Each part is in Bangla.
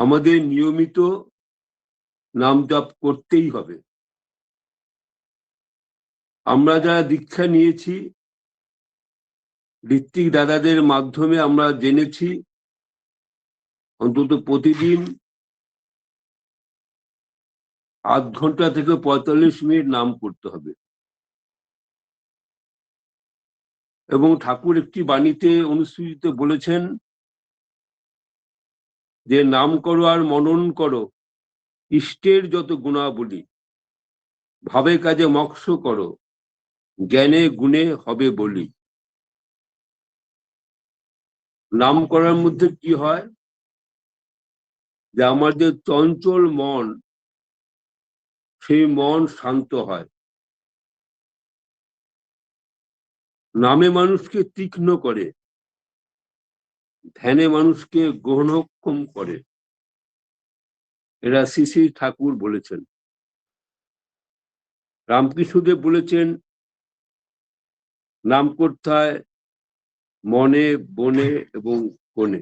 আমাদের নিয়মিত নাম জপ করতেই হবে। আমরা যারা দীক্ষা নিয়েছি, ঋত্বিক দাদাদের মাধ্যমে আমরা জেনেছি, অন্তত প্রতিদিন আধ ঘণ্টা থেকে পঁয়তাল্লিশ মিনিট নাম করতে হবে। এবং ঠাকুর একটি বাণীতে অনুসূচিতে বলেছেন যে নাম করো আর মনন করো, ইষ্টের যত গুণাবলী, ভাবে কাজে মক্ষ করো, জ্ঞানে গুণে হবে বলি। নাম করার মধ্যে কি হয়? যে আমার যে চঞ্চল মন, সেই মন শান্ত হয়। নামে মানুষকে তীক্ষ্ণ করে ধ্যানে মানুষকে গ্রহণক্ষম করে। এরা শ্রী ঠাকুর বলেছেন। রামকৃষ্ণদেব বলেছেন নাম করতে মনে, বনে এবং কোণে।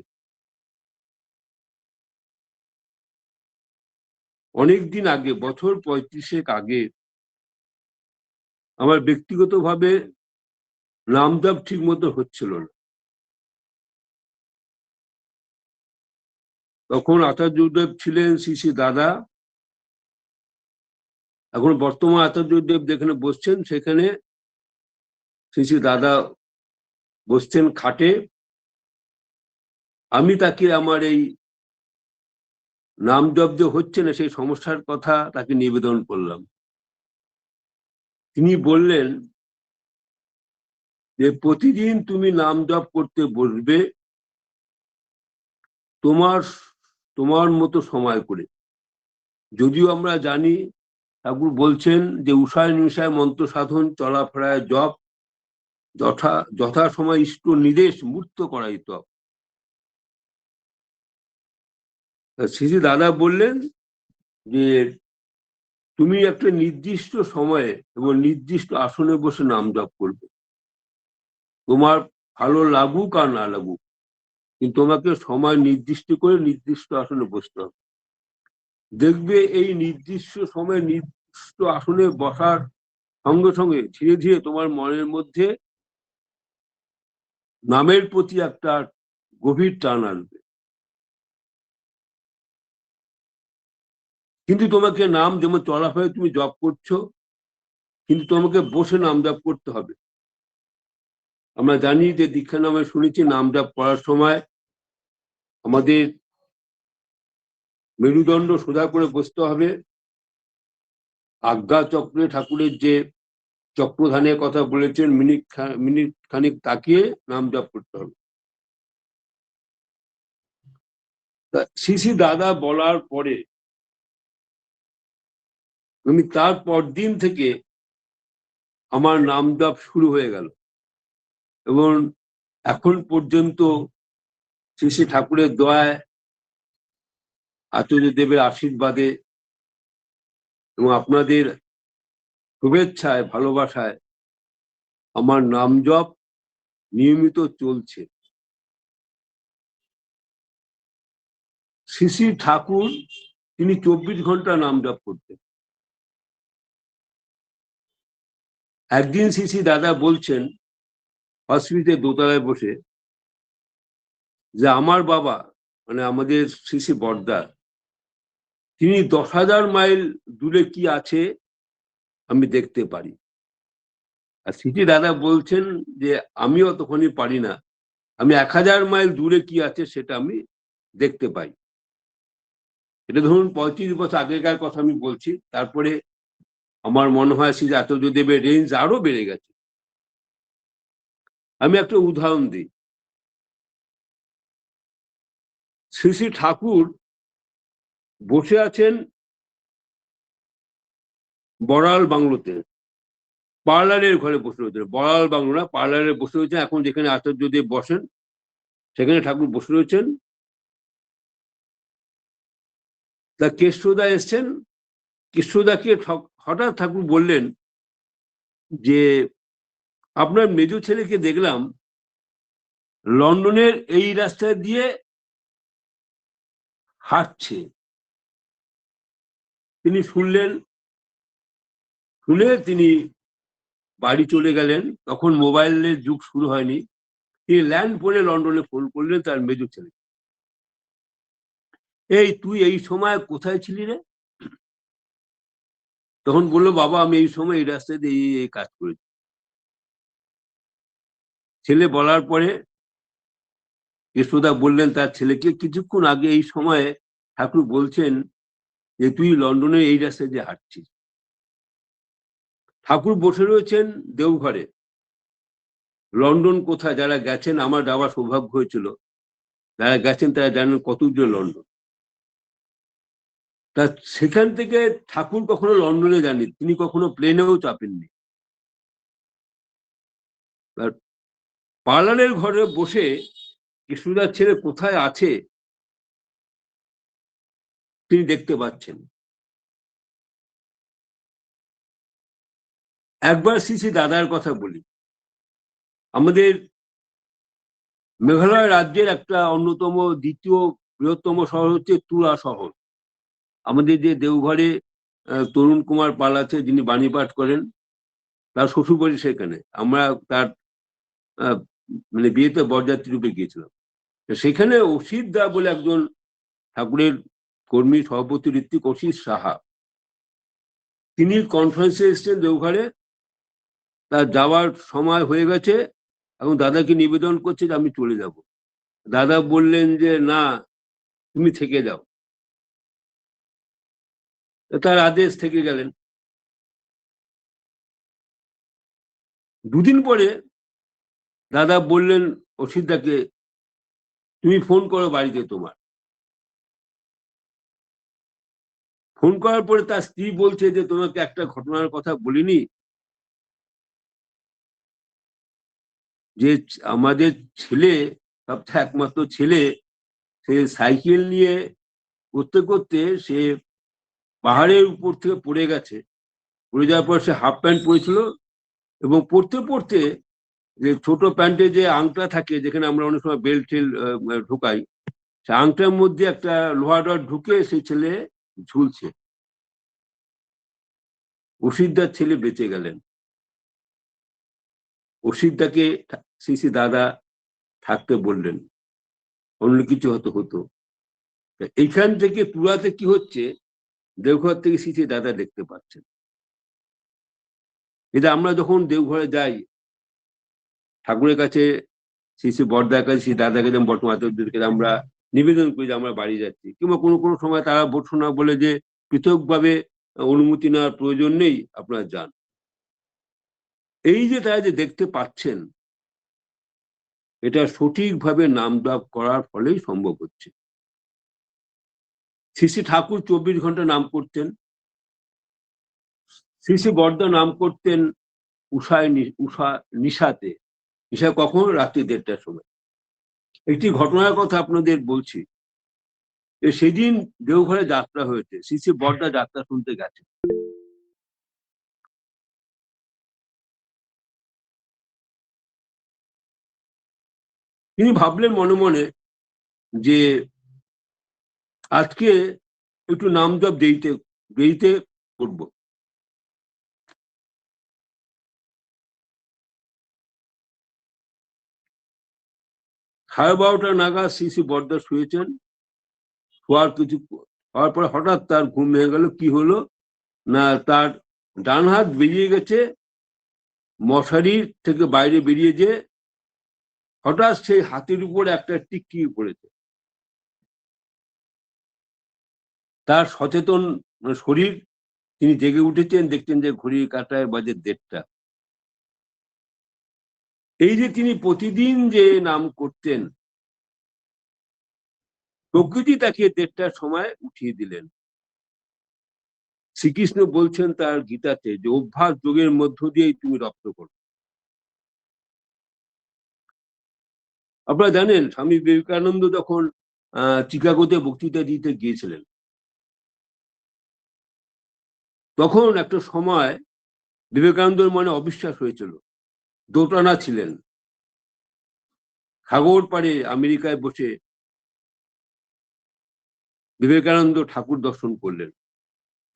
অনেকদিন আগে, বছর পঁয়ত্রিশেক আগে, আমার ব্যক্তিগতভাবে নাম জপ ঠিক মতো হচ্ছিল না। তখন আচার্যদেব ছিলেন শ্রী শ্রী দাদা। এখন বর্তমান আচার্যদেব যেখানে বসছেন, সেখানে শ্রী শ্রী দাদা বসছেন খাটে। আমি তাকে আমার এই নাম জপ যে হচ্ছে না, সেই সমস্যার কথা তাকে নিবেদন করলাম। তিনি বললেন যে, প্রতিদিন তুমি নাম জপ করতে বসবে। তোমার তোমার মতো সময় করে। যদিও আমরা জানি, ঠাকুর বলছেন যে উষায় নিশায় মন্ত্র সাধন, চলাফেরায় জপ, যথা যথা সময় ইষ্ট নির্দেশ মূর্ত করাই তপ। শ্রী দাদা বললেন যে, তুমি একটা নির্দিষ্ট সময়ে এবং নির্দিষ্ট আসনে বসে নাম জপ করবে। তোমার ভালো লাগুক আর না লাগুক কিন্তু তোমাকে সময় নির্দিষ্ট করে নির্দিষ্ট আসনে বসতে হবে। দেখবে এই নির্দিষ্ট সময় নির্দিষ্ট আসনে বসার সঙ্গে সঙ্গে ধীরে ধীরে তোমার মনের মধ্যে নামের প্রতি একটা গভীর টান আসবে। কিন্তু তোমাকে নাম যেমন চলাফেরা তুমি জপ করছ, কিন্তু তোমাকে বসে নাম জপ করতে হবে। আমরা জানি যে দীক্ষা নামে শুনেছি নাম জপ করার সময় আমাদের মেরুদণ্ড সোজা করে বসতে হবে। আজ্ঞা চক্রে ঠাকুরের যে চক্রধানের কথা বলেছেন, মিনিট মিনিট খানিক তাকিয়ে নাম জপ করতে হবে। শ্রী দাদা বলার পরে আমি তার দিন থেকে আমার নাম জপ শুরু হয়ে গেল। এবং এখন পর্যন্ত শ্রী শ্রী ঠাকুরের দয়ায় আচার্য দেবের আশীর্বাদে এবং আপনাদের শুভেচ্ছায়, ভালোবাসায় আমার নাম জপ নিয়মিত চলছে। শ্রী ঠাকুর, তিনি চব্বিশ ঘণ্টা নাম জপ করতেন। একদিন শ্রী দাদা বলছেন হসপিটালে দোতলায় বসে যে আমার বাবা মানে আমাদের শ্রী শ্রী বর্দা তিনি দশ হাজার মাইল দূরে কি আছে আমি দেখতে পারি। আর স্মৃতি দাদা বলছেন যে আমিও তখনই পারি না, আমি এক হাজার মাইল দূরে কি আছে সেটা আমি দেখতে পাই। এটা ধরুন পঁয়ত্রিশ বছর আগেকার কথা আমি বলছি, তারপরে আমার মনে হয় শ্রী আচার্যদেবের রেঞ্জ আরও বেড়ে গেছে। আমি একটা উদাহরণ দিই। শ্রী শ্রী ঠাকুর বসে আছেন বড়াল বাংলোতে। পার্লারের ঘরে বসে রয়েছেন। বড়াল বাংলো না, পার্লারে বসে রয়েছেন। এখন যেখানে আচার্য দেব বসেন, সেখানে ঠাকুর বসে রয়েছেন। তা কেষ্টদা এসছেন। কেষ্টদাকে হঠাৎ ঠাকুর বললেন যে আপনার মেজো ছেলেকে দেখলাম লন্ডনের এই রাস্তা দিয়ে হাঁটছে। তিনি শুনলেন, শুনে তিনি বাড়ি চলে গেলেন। তখন মোবাইলের যুগ শুরু হয়নি। তিনি ল্যান্ড ফোনে লন্ডনে ফোন করলেন তার মেজো ছেলে। এই, তুই এই সময় কোথায় ছিলি রে? তখন বলল, বাবা, আমি এই সময় এই রাস্তায় দিয়ে এই কাজ করেছি। ছেলে বলার পরে কৃষ্ণদা বললেন, তার ছেলেকে কিছুক্ষণ আগে এই সময়ে ঠাকুর বলছেন যে, তুই লন্ডনে এই রাস্তায় দিয়ে হাঁটছিস। ঠাকুর বসে রয়েছেন দেওঘরে। লন্ডন কোথায়? যারা গেছেন, আমার যাওয়ার সৌভাগ্য হয়েছিল। যারা গেছেন, তারা জানেন কত দূরে লন্ডন। তা সেখান থেকে ঠাকুর কখনো লন্ডনে যাননি, তিনি কখনো প্লেনেও চাপেননি। পার্লারের ঘরে বসে কৃষ্ণদার ছেলে কোথায় আছে তিনি দেখতে পাচ্ছেন। একবার শ্রী দাদার কথা বলি। আমাদের মেঘালয় রাজ্যের একটা অন্যতম, দ্বিতীয় বৃহত্তম শহর হচ্ছে তুরা শহর। আমাদের যে দেওঘরে তরুণ কুমার পাল আছে, যিনি বাণী পাঠ করেন, তার শ্বশুরবাড়ি সেখানে। আমরা তার মানে বিয়েতে বরযাত্রী রূপে গিয়েছিলাম। তো সেখানে অসিত দা বলে একজন ঠাকুরের কর্মী সভাপতি ঋত্বিক অসিত সাহা, তিনি কনফারেন্সে এসেছেন দেওঘরে। তার যাওয়ার সময় হয়ে গেছে এবং দাদাকে নিবেদন করছে যে আমি চলে যাব। দাদা বললেন যে, না, তুমি থেকে যাও। তার আদেশ থেকে গেলেন। দুদিন পরে দাদা বললেন, অসিতদাকে, তুমি ফোন করো বাড়িতে তোমার। ফোন করার পরে তার স্ত্রী বলছে যে, তোমাকে একটা ঘটনার কথা বলিনি? যে আমাদের ছেলে, সবচেয়ে একমাত্র ছেলে, সে সাইকেল নিয়ে করতে করতে সে পাহাড়ের উপর থেকে পড়ে গেছে। পড়ে যাওয়ার পর সে হাফ প্যান্ট পরেছিল এবং পড়তে পড়তে যে ছোট প্যান্টে যে আংটা থাকে যেখানে আমরা অনেক সময় বেল্ট আহ, ঢোকাই সে আংটার মধ্যে একটা লোহা ডট ঢুকে সেই ছেলে ঝুলছে। অসিদ্দার ছেলে বেঁচে গেলেন। অসিদ্দাকে সিসি দাদা থাকতে বললেন অন্য কিছু হতো। তা এইখান থেকে তুরাতে কি হচ্ছে? দেওঘর থেকে সিসি দাদা দেখতে পাচ্ছেন। এটা আমরা যখন দেওঘরে যাই ঠাকুরের কাছে শ্রী বর্দার কাছে শ্রী দাদাকে যেমন বর্তমানকে আমরা নিবেদন করি যে আমরা বাড়ি যাচ্ছি। কিংবা কোনো কোনো সময় তারা বর্ষণা বলে যে পৃথকভাবে অনুমতি নেওয়ার প্রয়োজন নেই, আপনারা যান। এই যে তারা যে দেখতে পাচ্ছেন, এটা সঠিকভাবে নাম দাপ করার ফলেই সম্ভব হচ্ছে। শ্রী ঠাকুর চব্বিশ ঘণ্টা নাম করতেন। শ্রী শ্রী বর্দা নাম করতেন উষায় উষা নিশাতে। নিশা কখন? রাত্রি দেড়টার সময়। একটি ঘটনার কথা আপনাদের বলছি। যে সেদিন দেওঘরে যাত্রা হয়েছে। শ্রী বর্দা যাত্রা শুনতে গেছে। তিনি ভাবলেন মনে মনে যে আজকে একটু নাম জপ দেরিতে দেরিতে করব। সাড়ে বারোটা নাগাদ সিসি বর্দা শুয়েছেন। শোয়ার কিছু হওয়ার পরে হঠাৎ তার ঘুম ভেঙে গেল, কি হলো? না, তার ডান হাত বেরিয়ে গেছে, মশারি থেকে বাইরে বেরিয়ে যে হঠাৎ সেই হাতের উপর একটা টিকটিকি পড়েছে। তার সচেতন শরীর, তিনি জেগে উঠেছেন, দেখছেন যে ঘড়ির কাটায় বাজে দেড়টা। এই যে তিনি প্রতিদিন যে নাম করতেন, প্রকৃতি তাকে দেড়টার সময় উঠিয়ে দিলেন। শ্রীকৃষ্ণ বলছেন তার গীতাতে যে, অভ্যাস যোগের মধ্য দিয়েই তুমি রপ্ত করো। আপনারা জানেন, স্বামী বিবেকানন্দ যখন চিকাগোতে বক্তৃতা দিতে গিয়েছিলেন, তখন একটা সময় বিবেকানন্দর মনে অবিশ্বাস হয়েছিল। দোটানা ছিলেন। সাগর পাড়ে আমেরিকায় বসে বিবেকানন্দ ঠাকুর দর্শন করলেন।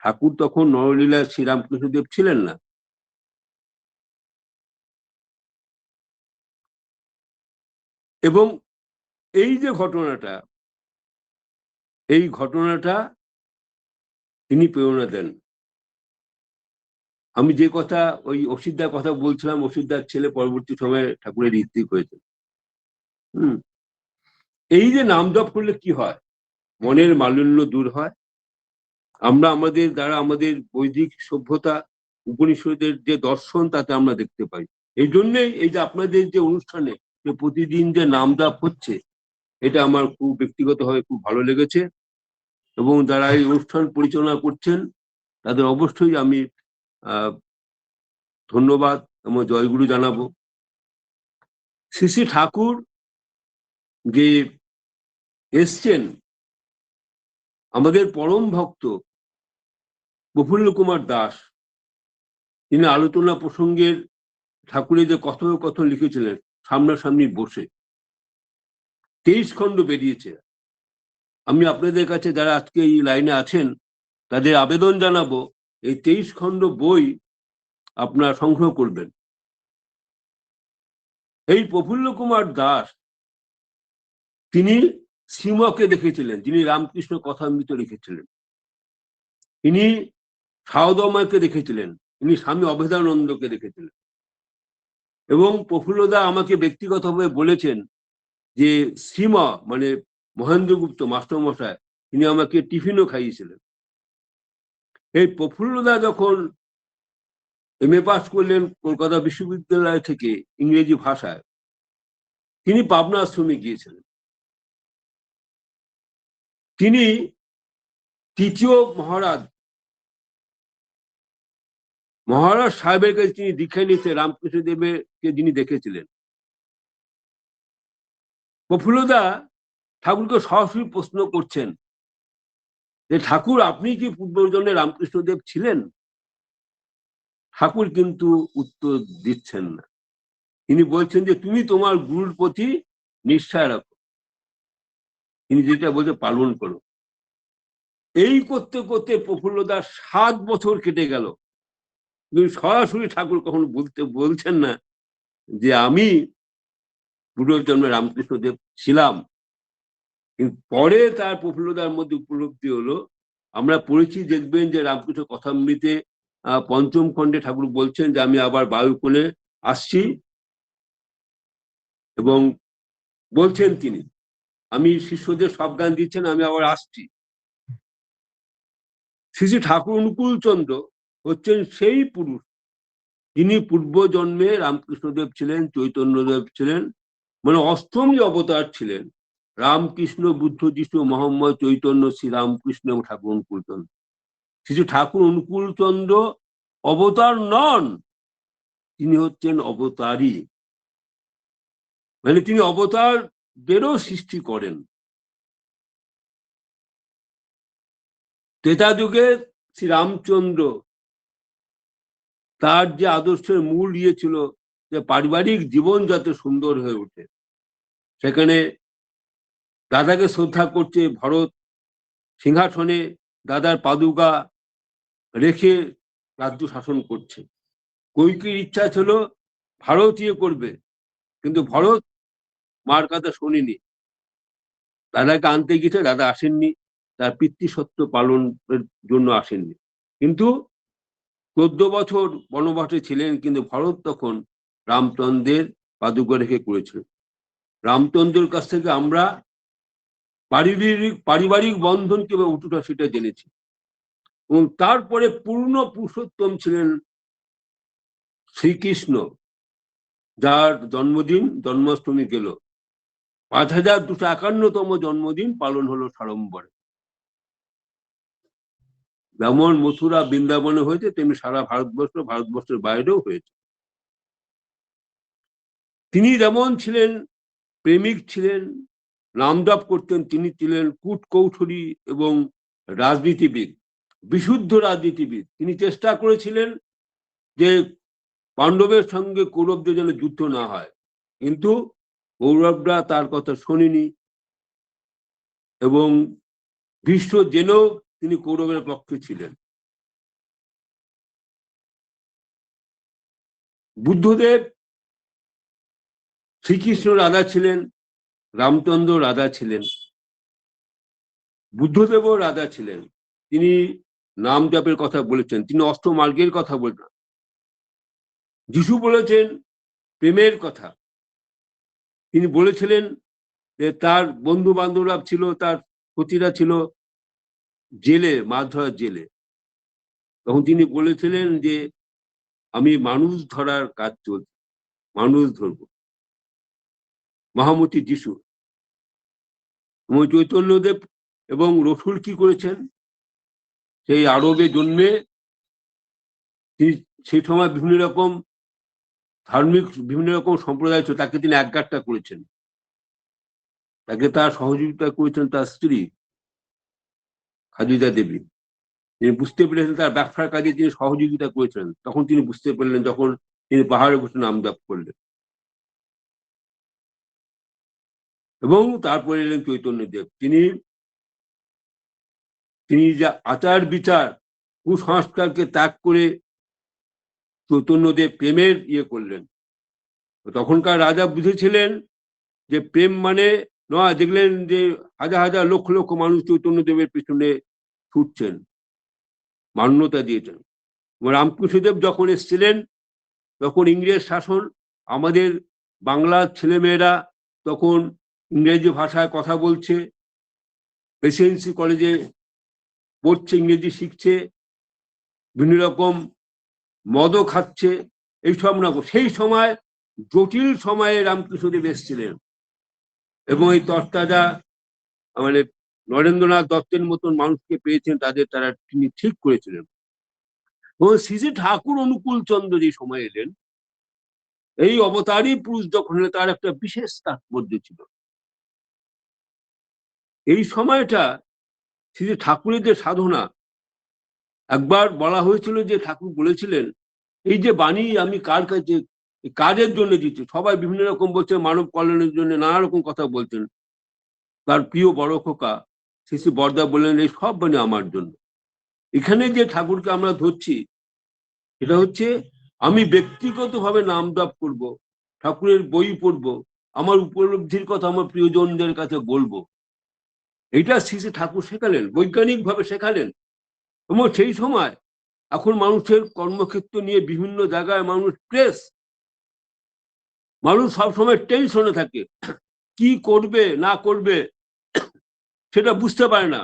ঠাকুর তখন নরলীলা শ্রীরামকৃষ্ণদেব ছিলেন না। এবং এই যে ঘটনাটা, এই ঘটনাটা তিনি প্রেরণা দেন। আমি যে কথা, ওই অসিদ্ধার কথা বলছিলাম অসিদ্ধার ছেলে পরবর্তী সময়ে ঠাকুরের ঋত্বিক হয়েছে। হম। এই যে নাম জপ করলে কি হয়? মনের মালিন্য দূর হয়। আমরা আমাদের দ্বারা আমাদের বৈদিক সভ্যতা, উপনিষদের যে দর্শন, তাতে আমরা দেখতে পাই। এই জন্যেই এই যে আপনাদের যে অনুষ্ঠানে যে প্রতিদিন যে নাম জপ হচ্ছে, এটা আমার খুব ব্যক্তিগতভাবে খুব ভালো লেগেছে। এবং যারা এই অনুষ্ঠান পরিচালনা করছেন, তাদের অবশ্যই আমি ধন্যবাদ এবং জয়গুরু জানাব। শ্রী ঠাকুর যে এসছেন, আমাদের পরম ভক্ত প্রফুল্ল কুমার দাস, তিনি আলোচনা প্রসঙ্গের ঠাকুরের যে কথোপকথন লিখেছিলেন, সামনাসামনি বসে। তেইশ খণ্ড বেরিয়েছে। আমি আপনাদের কাছে যারা আজকে এই লাইনে আছেন, তাদের আবেদন জানাব এই তেইশ খণ্ড বই আপনারা সংগ্রহ করবেন। এই প্রফুল্ল কুমার দাস, তিনি শ্রীমকে দেখেছিলেন, যিনি রামকৃষ্ণ কথামৃত লিখেছিলেন। তিনি সাউদময়কে দেখেছিলেন, তিনি স্বামী অভেদানন্দকে দেখেছিলেন। এবং প্রফুল্লদা আমাকে ব্যক্তিগতভাবে বলেছেন যে শ্রীমা মানে মহেন্দ্রগুপ্ত মাস্টারমশাই, তিনি আমাকে টিফিনও খাইয়েছিলেন। এই প্রফুল্লদা যখন এম এ পাস করলেন কলকাতা বিশ্ববিদ্যালয় থেকে ইংরেজি ভাষায়, তিনি পাবনা আশ্রমে গিয়েছিলেন। তিনি তৃতীয় মহারাজ মহারাজ সাহেবের কাছে তিনি দীক্ষা নিয়েছে রামকৃষ্ণ দেবেরকে যিনি দেখেছিলেন। প্রফুল্লদা ঠাকুরকে সরাসরি প্রশ্ন করছেন যে ঠাকুর, আপনি কি পূর্বজন্মে রামকৃষ্ণদেব ছিলেন? ঠাকুর কিন্তু উত্তর দিচ্ছেন না। তিনি বলছেন যে, তুমি তোমার গুরুর প্রতি নিষ্ঠায় রাখো। তিনি যেটা বলছে, পালন করো। এই করতে করতে প্রফুল্লদার সাত বছর কেটে গেল। কিন্তু সরাসরি ঠাকুর কখনো বলতে, বলছেন না যে, আমি পূর্বজন্মে রামকৃষ্ণদেব ছিলাম। পরে তার প্রফুল্লতার মধ্যে উপলব্ধি হলো, আমরা পড়েছি, দেখবেন যে রামকৃষ্ণ কথামৃতে পঞ্চম খণ্ডে ঠাকুর বলছেন যে, আমি আবার বায়ুকোণে আসছি। এবং বলছেন তিনি, আমি শিষ্যদের সব গান দিচ্ছেন, আমি আবার আসছি। শ্রী শ্রী ঠাকুর অনুকূল চন্দ্র হচ্ছেন সেই পুরুষ। যিনি পূর্ব জন্মে রামকৃষ্ণদেব ছিলেন, চৈতন্যদেব ছিলেন মানে অষ্টম যে অবতার ছিলেন রামকৃষ্ণ বুদ্ধ যিশু মোহাম্মদ চৈতন্য শ্রী রামকৃষ্ণ ঠাকুর অনুকূল চন্দ্র শ্রী ঠাকুর অনুকূল চন্দ্র অবতার নন, তিনি হচ্ছেন অবতারই মানে তিনি অবতারদেরও সৃষ্টি করেন। ত্রেতা যুগে শ্রী রামচন্দ্র তার যে আদর্শের মূল ইয়ে ছিল যে পারিবারিক জীবন যাতে সুন্দর হয়ে ওঠে, সেখানে দাদাকে শ্রদ্ধা করছে ভরত সিংহাসনে দাদার পাদুকা রেখে রাজ্য শাসন করছে। কৈকির ইচ্ছা ছিল ভারতীয় করবে, কিন্তু ভরত মার কথা শোনেনি। দাদাকে আনতে গেছে দাদা আসেননি, তার পিতৃসত্ব পালনের জন্য আসেননি। কিন্তু চোদ্দ বছর বনবাসে ছিলেন, কিন্তু ভরত তখন রামচন্দ্রের পাদুকা রেখে করেছিল। রামচন্দ্রের কাছ থেকে আমরা পারিবারিক পারিবারিক বন্ধন কীভাবে উঠুটা সেটা জেনেছি। এবং তারপরে পূর্ণ পুরুষোত্তম ছিলেন শ্রীকৃষ্ণ, যার জন্মদিন, জন্মাষ্টমী গেল। পাঁচ হাজার দুশো একান্নতম জন্মদিন পালন হলো সাড়ম্বরে। যেমন মথুরা বৃন্দাবনে হয়েছে, তেমনি সারা ভারতবর্ষ, ভারতবর্ষের বাইরেও হয়েছে। তিনি যেমন ছিলেন, প্রেমিক ছিলেন নামজাপ করতেন তিনি ছিলেন কূট কৌশলী এবং রাজনীতিবিদ, বিশুদ্ধ রাজনীতিবিদ। তিনি চেষ্টা করেছিলেন যে পাণ্ডবের সঙ্গে কৌরবদের যেন যুদ্ধ না হয়, কিন্তু কৌরবরা তার কথা শোনেনি এবং ভীষ্ম জেনেও তিনি কৌরবের পক্ষে ছিলেন। বুদ্ধদেব শ্রীকৃষ্ণ রাধা ছিলেন রামচন্দ্র রাজা ছিলেন। বুদ্ধদেবও রাজা ছিলেন। তিনি নাম জপের কথা বলেছেন, তিনি অষ্টমার্গের কথা বলছেন যিশু বলেছেন, প্রেমের কথা। তিনি বলেছিলেন যে তার বন্ধু বান্ধবরা ছিল, তার সতীরা ছিল জেলে মাছ ধরার জেলে। তখন তিনি বলেছিলেন যে, আমি মানুষ ধরার কাজ চলছে, মানুষ ধরব। মহামতি যিশু। এবং চৈতন্যদেব এবং রসুল কি করেছেন? সেই আরবে জন্মে সেই সময় বিভিন্ন রকম ধার্মিক, বিভিন্ন রকম সম্প্রদায় ছিল, তাকে তিনি একগাট্টা করেছেন। তাকে তার সহযোগিতা করেছেন তার স্ত্রী খাদিজা দেবী। তিনি বুঝতে পেরেছেন তার ব্যবসার কাজে তিনি সহযোগিতা করেছেন। তখন তিনি বুঝতে পারলেন, যখন তিনি পাহাড়ে বসে নাম জপ করলেন। এবং তারপরে এলেন চৈতন্যদেব তিনি তিনি যা আচার বিচার, কুসংস্কারকে ত্যাগ করে চৈতন্যদেব প্রেমের ইয়ে করলেন। তখনকার রাজা বুঝেছিলেন যে প্রেম মানে নয়, দেখলেন যে হাজার হাজার লক্ষ লক্ষ মানুষ চৈতন্যদেবের পিছনে ছুটছেন, মান্যতা দিয়েছেন। রামকৃষ্ণদেব যখন এসেছিলেন, তখন ইংরেজ শাসন, আমাদের বাংলার ছেলেমেয়েরা তখন ইংরেজি ভাষায় কথা বলছে প্রেসিডেন্সি কলেজে পড়ছে, ইংরেজি শিখছে, বিভিন্ন রকম মদও খাচ্ছে এইসব না, সেই সময়, জটিল সময়ে রামকৃষ্ণদেব এসেছিলেন। এবং এই তরতাজা মানে নরেন্দ্রনাথ দত্তের মতন মানুষকে পেয়েছেন, তাদের তারা তিনি ঠিক করেছিলেন। এবং শ্রী ঠাকুর অনুকূল চন্দ্র যে সময় এলেন, এই অবতারই পুরুষ যখন তার একটা বিশেষ তাৎপর্য ছিল। এই সময়টা শ্রী ঠাকুরের যে সাধনা। একবার বলা হয়েছিল যে ঠাকুর বলেছিলেন, এই যে বাণী আমি কার কাছে কাজের জন্য দিচ্ছি? সবাই বিভিন্ন রকম বলছে, মানব কল্যাণের জন্য নানা রকম কথা বলছেন। তার প্রিয় বড় খোকা শ্রী বর্দা বললেন, এই সব বাণী আমার জন্য। এখানে যে ঠাকুরকে আমরা ধরছি এটা হচ্ছে আমি ব্যক্তিগতভাবে নাম জপ করব, ঠাকুরের বই পড়ব, আমার উপলব্ধির কথা আমার প্রিয়জনদের কাছে বলব। এটা শ্রী ঠাকুর শেখালেন, বৈজ্ঞানিকভাবে শেখালেন। এবং সেই সময় এখন মানুষের কর্মক্ষেত্র নিয়ে বিভিন্ন জায়গায় মানুষ প্রেস মানুষ সবসময় টেনশনে থাকে, কি করবে, না করবে, সেটা বুঝতে পারে না।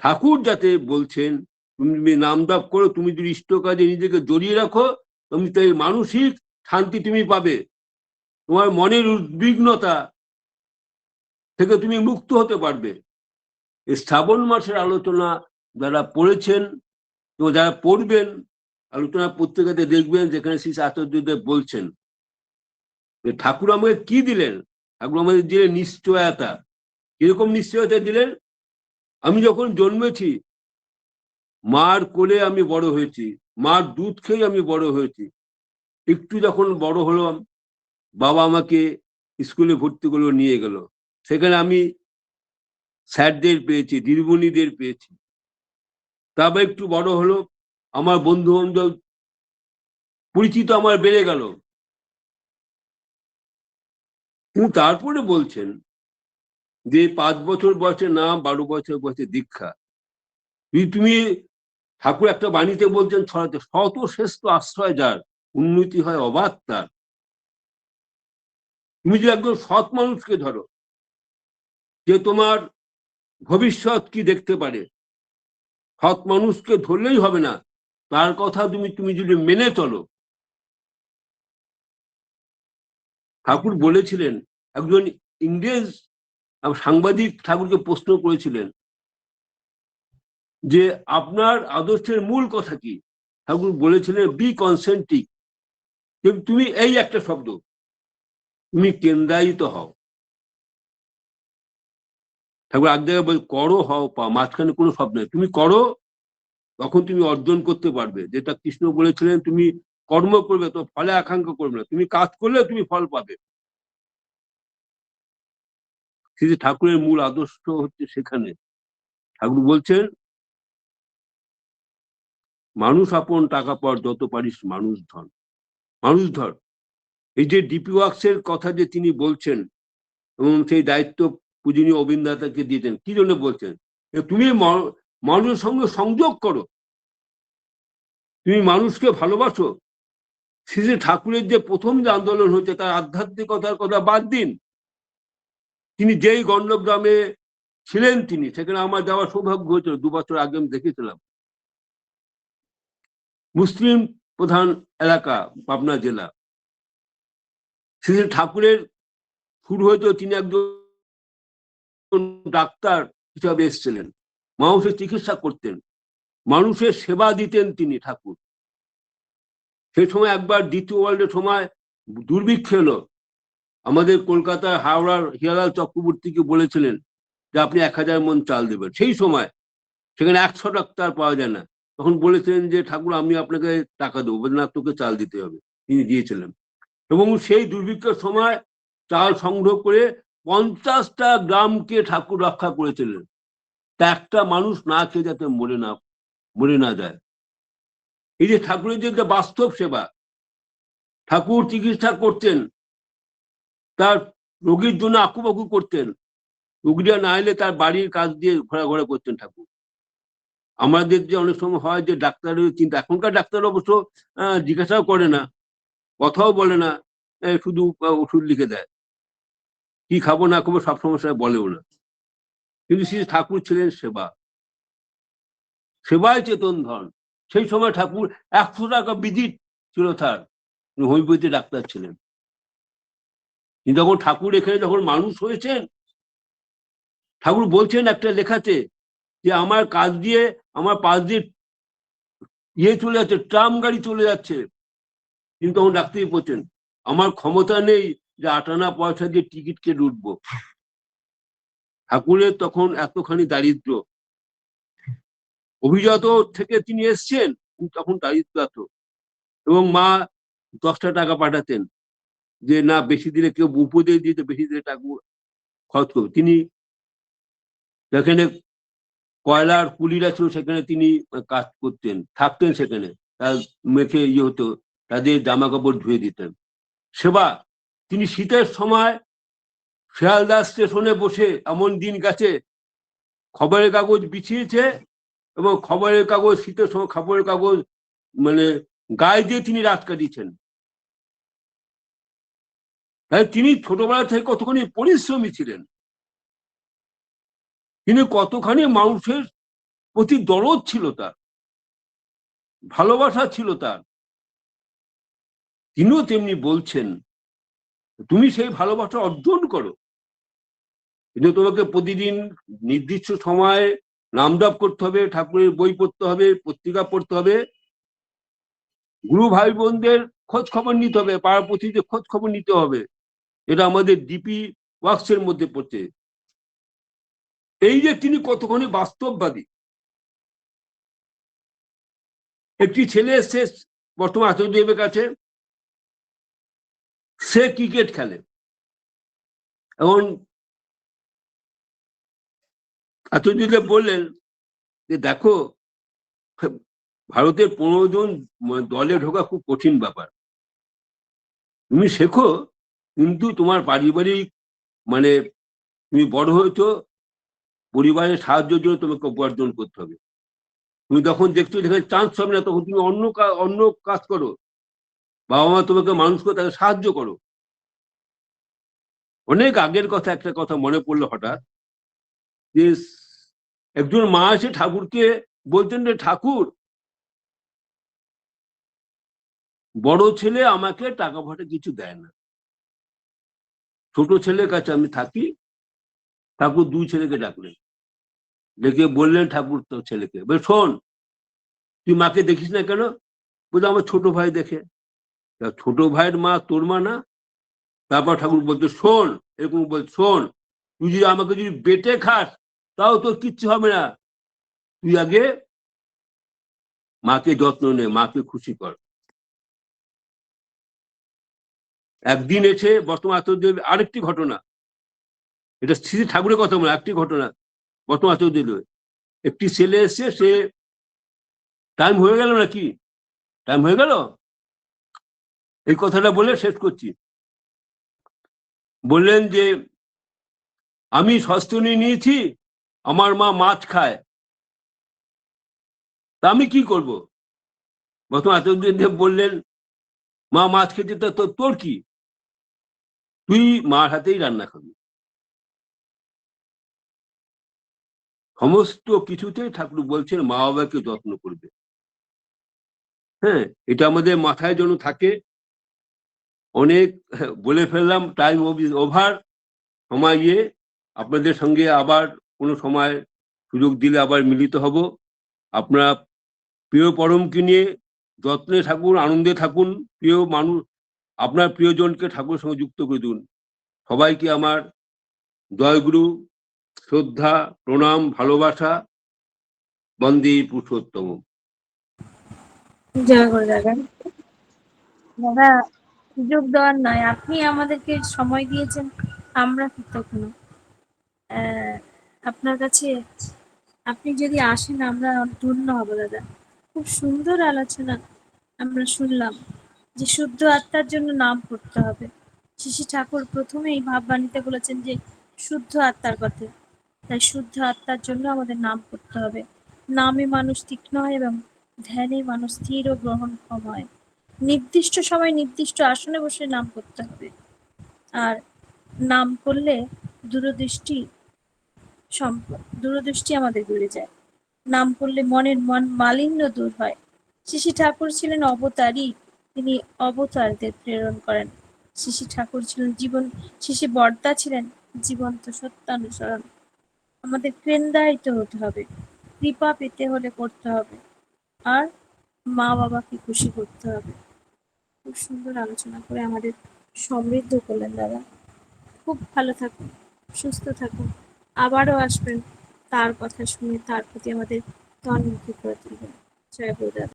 ঠাকুর যাতে বলছেন, তুমি নাম দাপ করো, তুমি যদি ইষ্ট কাজে নিজেকে জড়িয়ে রাখো, তুমি তাই মানসিক শান্তি তুমি পাবে। তোমার মনের উদ্বিগ্নতা থেকে তুমি মুক্ত হতে পারবে। এই শ্রাবণ মাসের আলোচনা যারা পড়েছেন তো যারা পড়বেন, আলোচনা পত্রিকাতে দেখবেন যেখানে শ্রী আচার্যদেব বলছেন যে ঠাকুর আমাকে কি দিলেন? ঠাকুর আমাদের দিলেন নিশ্চয়তা। কীরকম নিশ্চয়তা দিলেন? আমি যখন জন্মেছি, মার কোলে আমি বড় হয়েছি, মার দুধ খেয়ে আমি বড় হয়েছি। একটু যখন বড় হলাম, বাবা আমাকে স্কুলে ভর্তি করল নিয়ে গেল। সেখানে আমি স্যারদের পেয়েছি, দিদিমণিদের পেয়েছি। তারপর একটু বড় হলো, আমার বন্ধু বান্ধব পরিচিত আমার বেড়ে গেল। তারপরে বলছেন যে, পাঁচ বছর বয়সে না, বারো বছর বয়সে দীক্ষা। তুমি ঠাকুর একটা বাণীতে বলছেন ছড়াতে শত শ্রেষ্ঠ আশ্রয় যার, উন্নতি হয় অবাধ তার। তুমি যদি একজন সৎ মানুষকে ধরো যে তোমার ভবিষ্যৎ কি দেখতে পারে? সৎ মানুষকে ধরলেই হবে না। তার কথা তুমি তুমি যদি মেনে চলো। ঠাকুর বলেছিলেন, একজন ইংরেজ সাংবাদিক ঠাকুরকে প্রশ্ন করেছিলেন যে, আপনার আদর্শের মূল কথা কি? ঠাকুর বলেছিলেন বি কনসেন্টিক তুমি এই একটা শব্দ, তুমি কেন্দ্রায়িত হও। এক জায়গায় বল, করো, হও, পা, মাঝখানে কোনো শব্দ নেই। তুমি করো, তখন তুমি অর্জন করতে পারবে। যেটা কৃষ্ণ বলেছিলেন, তুমি কর্ম করবে তো ফলে আকাঙ্ক্ষা করবে না। তুমি কাজ করলে তুমি ফল পাবে। শ্রী ঠাকুরের মূল আদর্শ হচ্ছে সেখানে। ঠাকুর বলছেন, মানুষ আপন, টাকা পর যত পারিস, মানুষ ধন। মানুষ ধর এই যে ডিপি ওয়ার্কসের কথা যে তিনি বলছেন, এবং সেই দায়িত্ব পূজনীয় অবিন্দাতাকে দিয়েছেন কি জন্য বলছেন? তুমি মানুষের সঙ্গে সংযোগ করো। তুমি মানুষকে ভালোবাসো। শ্রী ঠাকুরের যে প্রথম যে আন্দোলন হচ্ছে তার আধ্যাত্মিকতার কথা বাদ দিন। তিনি যেই গণ্ডগ্রামে ছিলেন তিনি, সেখানে আমার যাওয়ার সৌভাগ্য হয়েছিল। দু বছর আগে আমি দেখেছিলাম। মুসলিম প্রধান এলাকা, পাবনা জেলা। শ্রী শ্রী ঠাকুরের শুরু হয়েছিল তিনি একজন ডাক্তার হিসাবে এসেছিলেন। মানুষের চিকিৎসা করতেন। মানুষের সেবা দিতেন তিনি ঠাকুর। সেই সময় একবার দ্বিতীয় ওয়ার্ল্ডের সময় দুর্ভিক্ষ এলো। আমাদের কলকাতার হাওড়ার হিয়ালাল চক্রবর্তীকে বলেছিলেন যে, আপনি এক হাজার মন চাল দেবেন। সেই সময় সেখানে একশো ডাক্তার পাওয়া যায় না। তখন বলেছিলেন যে, ঠাকুর, আমি আপনাকে টাকা দেবো। না তোকে চাল দিতে হবে। তিনি দিয়েছিলেন। এবং সেই দুর্ভিক্ষের সময় চাল সংগ্রহ করে পঞ্চাশটা গ্রামকে ঠাকুর রক্ষা করেছিলেন। তা একটা মানুষ না খেয়ে যাতে মরে না মরে না যায়। এই যে ঠাকুরের যে বাস্তব সেবা, ঠাকুর চিকিৎসা করতেন, তার রোগীর জন্য আকুপাকু করতেন, রোগীরা না এলে তার বাড়ির কাজ দিয়ে ঘোরাঘোরা করতেন ঠাকুর। আমাদের যে অনেক সময় হয় যে ডাক্তারের চিন্তা, এখনকার ডাক্তার অবশ্য জিজ্ঞাসাও করে না, কথাও বলে না শুধু ওষুধ লিখে দেয়। কি খাব না খাব সব সমস্যায় বলেও না। কিন্তু শ্রী ঠাকুর ছিলেন সেবা। সেবায় চেতন ধন। সেই সময় ঠাকুর একশো টাকা বিদিত ছিল তার হোমিওপ্যাথি ডাক্তার ছিলেন। কিন্তু যখন ঠাকুর এখানে যখন মানুষ হয়েছেন, ঠাকুর বলছেন একটা লেখাতে যে আমার কাজ দিয়ে, আমার পাশ দিয়ে ইয়ে চলে যাচ্ছে, ট্রাম গাড়ি চলে যাচ্ছে। কিন্তু তখন ডাক্তারই বলছেন, আমার ক্ষমতা নেই যে আটানা পয়সা দিয়ে টিকিট কেটে উঠবো। ঠাকুরের তখন এতখানি দারিদ্র। অভিজাত থেকে তিনি এসছেন তখন দারিদ্র এত। এবং মা দশটা টাকা পাঠাতেন যে, না, বেশি দিলে কেউ উপদেশ দিতে, বেশি দিলে ঠাকুর খরচ করবে। তিনি যেখানে কয়লার কুলিরা ছিল, সেখানে তিনি কাজ করতেন, থাকতেন সেখানে। তার মেখে ইয়ে হতো, তাদের জামা কাপড় ধুয়ে দিতেন। সেবা তিনি শীতের সময় শিয়ালদা স্টেশনে বসে এমন দিন গেছে, খবরের কাগজ বিছিয়েছে এবং খবরের কাগজ, শীতের সময় খবরের কাগজ মানে গায়ে দিয়ে তিনি রাত কাটিয়েছেন। তাই তিনি ছোটবেলা থেকে কতখানি পরিশ্রমী ছিলেন। তিনি কতখানি মানুষের প্রতি দরদ ছিল তার, ভালোবাসা ছিল তার। তিনিও তেমনি বলছেন তুমি সেই ভালোবাসা অর্জন করো। কিন্তু তোমাকে প্রতিদিন নির্দিষ্ট সময়ে নামদাপ করতে হবে, ঠাকুরের বই পড়তে হবে, পত্রিকা পড়তে হবে। গুরু ভাই বোনদের খোঁজ খবর নিতে হবে পাড়া প্রতিতে খোঁজ খবর নিতে হবে। এটা আমাদের ডিপি ওয়ার্কসের মধ্যে পড়ছে। এই যে তিনি কতখানি বাস্তববাদী। একটি ছেলে এসছে, বর্তমান আচার্যদেবের কাছে। সে ক্রিকেট খেলে। এখন আচার্যদেব বললেন যে, দেখো, ভারতের পনেরো জন দলে ঢোকা খুব কঠিন ব্যাপার। তুমি শেখো, কিন্তু তোমার পারিবারিক মানে তুমি বড় হয়েছো, পরিবারের সাহায্যের জন্য তোমাকে উপার্জন করতে হবে। তুমি যখন দেখছ যেখানে চান্স হবে না, তখন তুমি অন্য অন্য কাজ করো। বাবা মা তোমাকে মানুষ করে তাকে সাহায্য করো। অনেক আগের কথা, একটা কথা মনে পড়ল হঠাৎ যে, একজন মা এসে ঠাকুরকে বলতেন যে, ঠাকুর, বড় ছেলে আমাকে টাকা ফাটা কিছু দেয় না। ছোট ছেলের কাছে আমি থাকি, ঠাকুর দুই ছেলেকে ডাকলেন। ডেকে বললেন ঠাকুর তো ছেলেকে বলে শোন, তুই মাকে দেখিস না কেন? বলছে, আমার ছোট ভাই দেখে। তা ছোট ভাইয়ের মা তোর মা না? তারপর ঠাকুর বলতো শোন, এরকম বল শোন, তুই যদি আমাকে যদি বেটে খাস, তাও তোর কিচ্ছু হবে না। তুই আগে মাকে যত্ন নে, মাকে খুশি কর। একদিন এসে বর্তমান আচার্যদেব আরেকটি ঘটনা, এটা শ্রী ঠাকুরের কথা বলে একটি ঘটনা মাসেও দিল একটি ছেলে এসে, সে টাইম হয়ে গেল নাকি? টাইম হয়ে গেল? এই কথাটা বলে শেষ করছি। বললেন যে, আমি সস্তনী নিয়েছি, আমার মা মাছ খায়। তা আমি কি করব? প্রথম এতদিন বললেন, মা, মাছ খেতে, তা তোর কি? তুই মার হাতেই রান্না খাবি। সমস্ত কিছুতেই ঠাকুর বলছেন মা বাবাকে যত্ন করবে। হ্যাঁ এটা আমাদের মাথায় যেন থাকে অনেক, বলে ফেললাম টাইম ওভার সময় গিয়ে আপনাদের সঙ্গে আবার কোনো সময় সুযোগ দিলে আবার মিলিত হব। আপনারা প্রিয় পরমকে নিয়ে যত্নে থাকুন, আনন্দে থাকুন, প্রিয় মানুষ, আপনার প্রিয়জনকে ঠাকুরের সঙ্গে যুক্ত করে দিন। সবাইকে আমার জয়গুরু, শ্রদ্ধা, প্রণাম, ভালোবাসা, বন্দে পুরুষোত্তম। জয় যাবেন দাদা সুযোগ দেওয়ার নয়। আপনি আমাদেরকে সময় দিয়েছেন, আমরা কৃতজ্ঞ আপনার কাছে আপনি যদি আসেন, আমরা ধন্য হব, দাদা। খুব সুন্দর আলোচনা আমরা শুনলাম যে শুদ্ধ আত্মার জন্য নাম করতে হবে। শিশি ঠাকুর প্রথমেই ভাববাণীতে বলেছেন যে শুদ্ধ আত্মার কথা তাই শুদ্ধ আত্মার জন্য আমাদের নাম করতে হবে। নামে মানুষ তীক্ষ্ণ হয় এবং ধ্যানে মানুষ স্থির ও গ্রহণক্ষম হয়। নির্দিষ্ট সময় নির্দিষ্ট আসনে বসে নাম করতে হবে। আর নাম করলে দূরদৃষ্টি সম্পদ দূরদৃষ্টি আমাদের দূরে যায়। নাম করলে মনের মন মালিন্য দূর হয়। শিশি ঠাকুর ছিলেন অবতারই তিনি অবতারদের প্রেরণ করেন। শিশি ঠাকুর ছিলেন জীবন, শিশি বর্দা ছিলেন জীবন্ত সত্যানুসরণ। আমাদের কেন্দ্রায়িত হতে হবে, কৃপা পেতে হলে করতে হবে। আর মা বাবাকে খুশি করতে হবে। খুব সুন্দর আলোচনা করে আমাদের সমৃদ্ধ করলেন দাদা। খুব ভালো থাকুন, সুস্থ থাকুন, আবারও আসবেন, তার কথা শুনে তার প্রতি আমাদের তন্মুখী করে তুলবেন। জয় গুরুদাদা।